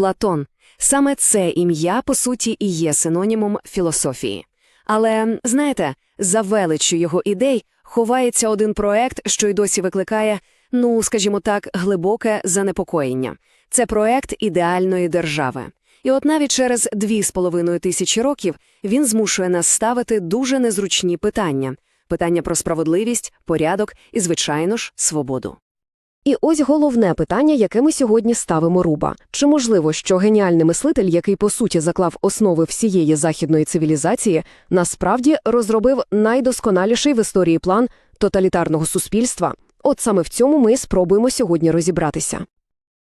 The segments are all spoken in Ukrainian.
Платон. Саме це ім'я, по суті, і є синонімом філософії. Але, знаєте, за величчю його ідей ховається один проект, що й досі викликає, ну, скажімо так, глибоке занепокоєння. Це проект ідеальної держави. І от навіть через дві з половиною тисячі років він змушує нас ставити дуже незручні питання. Питання про справедливість, порядок і, звичайно ж, свободу. І ось головне питання, яке ми сьогодні ставимо Руба. Чи можливо, що геніальний мислитель, який по суті заклав основи всієї західної цивілізації, насправді розробив найдосконаліший в історії план тоталітарного суспільства? От саме в цьому ми спробуємо сьогодні розібратися.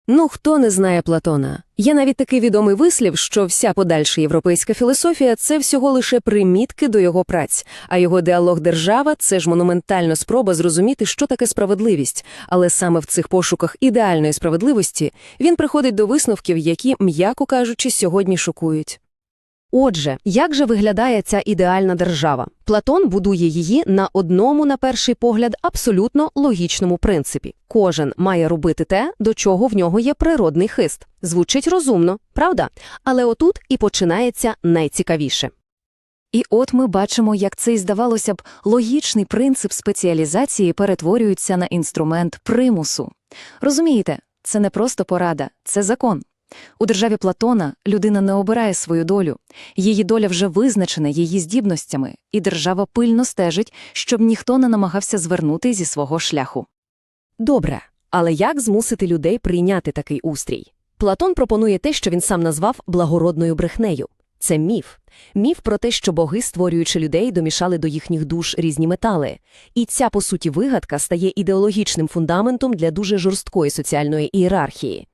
Ну, хто не знає Платона? Є навіть такий відомий вислів, що вся подальша європейська філософія це всього лише примітки до його праць, а його діалог держава це ж монументальна спроба зрозуміти, що таке справедливість. Але саме в цих пошуках ідеальної справедливості він приходить до висновків, які, м'яко кажучи, сьогодні шокують. Отже, як же виглядає ця ідеальна держава? Платон будує її на одному, на перший погляд, абсолютно логічному принципі. Кожен має робити те, до чого в нього є природний хист. Звучить розумно, правда? Але отут і починається найцікавіше. І от ми бачимо, як цей, здавалося б, логічний принцип спеціалізації перетворюється на інструмент примусу. Розумієте, це не просто порада, це закон. У державі Платона людина не обирає свою долю, її доля вже визначена її здібностями, і держава пильно стежить, щоб ніхто не намагався звернути зі свого шляху. Добре, але як змусити людей прийняти такий устрій? Платон пропонує те, що він сам назвав благородною брехнею. Це міф. Міф про те, що боги, створюючи людей, домішали до їхніх душ різні метали. І ця, по суті, вигадка стає ідеологічним фундаментом для дуже жорсткої соціальної ієрархії.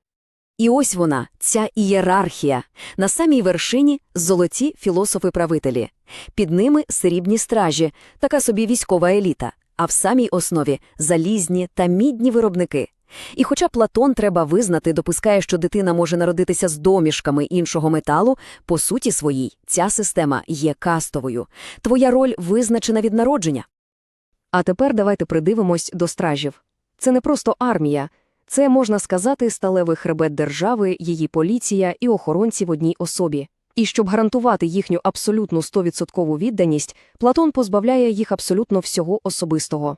І ось вона, ця ієрархія. На самій вершині – золоті філософи-правителі. Під ними – срібні стражі, така собі військова еліта, а в самій основі – залізні та мідні виробники. І хоча Платон, треба визнати, допускає, що дитина може народитися з домішками іншого металу, по суті своїй ця система є кастовою. Твоя роль визначена від народження. А тепер давайте придивимось до стражів. Це не просто армія, це, можна сказати, сталевий хребет держави, її поліція і охоронці в одній особі. І щоб гарантувати їхню абсолютну 100% відданість, Платон позбавляє їх абсолютно всього особистого.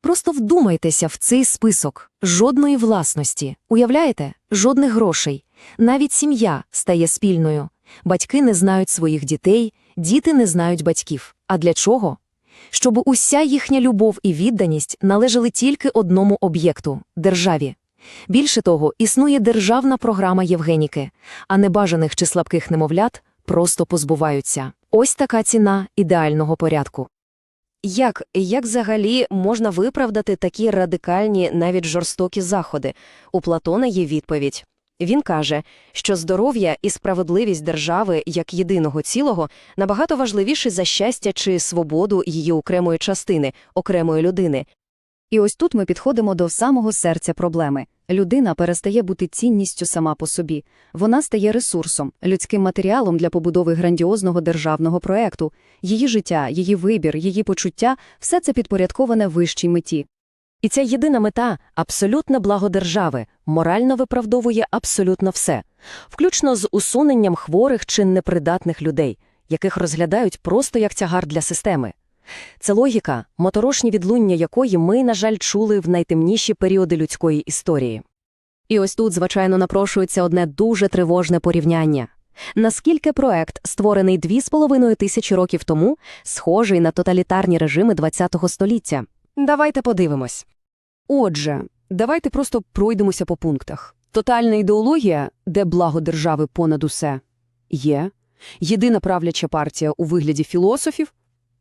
Просто вдумайтеся в цей список. Жодної власності. Уявляєте? Жодних грошей. Навіть сім'я стає спільною. Батьки не знають своїх дітей, діти не знають батьків. А для чого? Щоб уся їхня любов і відданість належали тільки одному об'єкту державі. Більше того, існує державна програма Євгеніки, а небажаних чи слабких немовлят просто позбуваються. Ось така ціна ідеального порядку. Як, як взагалі можна виправдати такі радикальні, навіть жорстокі заходи? У Платона є відповідь. Він каже, що здоров'я і справедливість держави як єдиного цілого набагато важливіші за щастя чи свободу її окремої частини, окремої людини. І ось тут ми підходимо до самого серця проблеми. Людина перестає бути цінністю сама по собі. Вона стає ресурсом, людським матеріалом для побудови грандіозного державного проекту. Її життя, її вибір, її почуття все це підпорядковане вищій меті. І ця єдина мета абсолютне благо держави, морально виправдовує абсолютно все, включно з усуненням хворих чи непридатних людей, яких розглядають просто як тягар для системи. Це логіка, моторошні відлуння якої ми, на жаль, чули в найтемніші періоди людської історії. І ось тут, звичайно, напрошується одне дуже тривожне порівняння. Наскільки проект, створений дві з половиною тисячі років тому, схожий на тоталітарні режими ХХ століття? Давайте подивимось. Отже, давайте просто пройдемося по пунктах. Тотальна ідеологія, де благо держави понад усе, є. Єдина правляча партія у вигляді філософів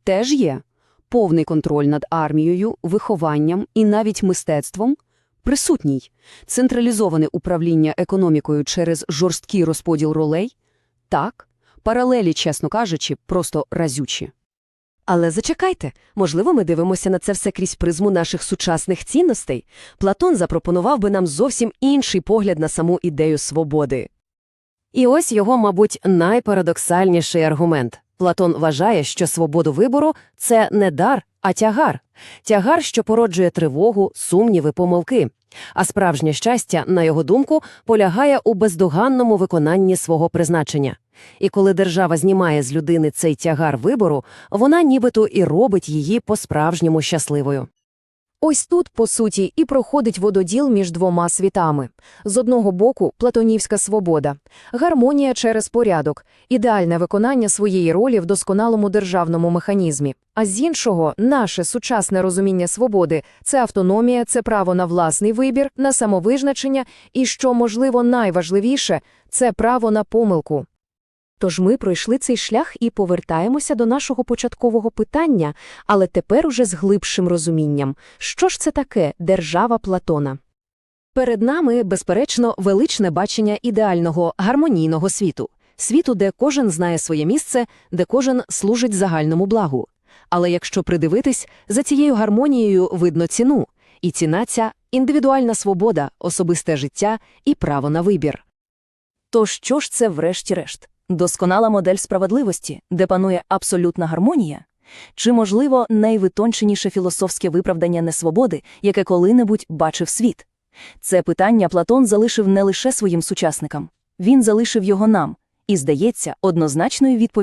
теж є. Повний контроль над армією, вихованням і навіть мистецтвом присутній. Централізоване управління економікою через жорсткий розподіл ролей так. Паралелі, чесно кажучи, просто разючі. Але зачекайте, можливо, ми дивимося на це все крізь призму наших сучасних цінностей. Платон запропонував би нам зовсім інший погляд на саму ідею свободи. І ось його, мабуть, найпарадоксальніший аргумент. Платон вважає, що свободу вибору це не дар, а тягар. Тягар, що породжує тривогу, сумніви, помилки. А справжнє щастя, на його думку, полягає у бездоганному виконанні свого призначення. І коли держава знімає з людини цей тягар вибору, вона нібито і робить її по-справжньому щасливою. Ось тут, по суті, і проходить вододіл між двома світами. З одного боку – платонівська свобода, гармонія через порядок, ідеальне виконання своєї ролі в досконалому державному механізмі. А з іншого – наше сучасне розуміння свободи – це автономія, це право на власний вибір, на самовизначення і, що, можливо, найважливіше – це право на помилку. Тож ми пройшли цей шлях і повертаємося до нашого початкового питання, але тепер уже з глибшим розумінням. Що ж це таке держава Платона? Перед нами, безперечно, величне бачення ідеального, гармонійного світу. Світу, де кожен знає своє місце, де кожен служить загальному благу. Але якщо придивитись, за цією гармонією видно ціну. І ціна ця – індивідуальна свобода, особисте життя і право на вибір. То що ж це врешті-решт? Досконала модель справедливості, де панує абсолютна гармонія? Чи, можливо, найвитонченіше філософське виправдання несвободи, яке коли-небудь бачив світ? Це питання Платон залишив не лише своїм сучасникам. Він залишив його нам. І, здається, однозначною відповіді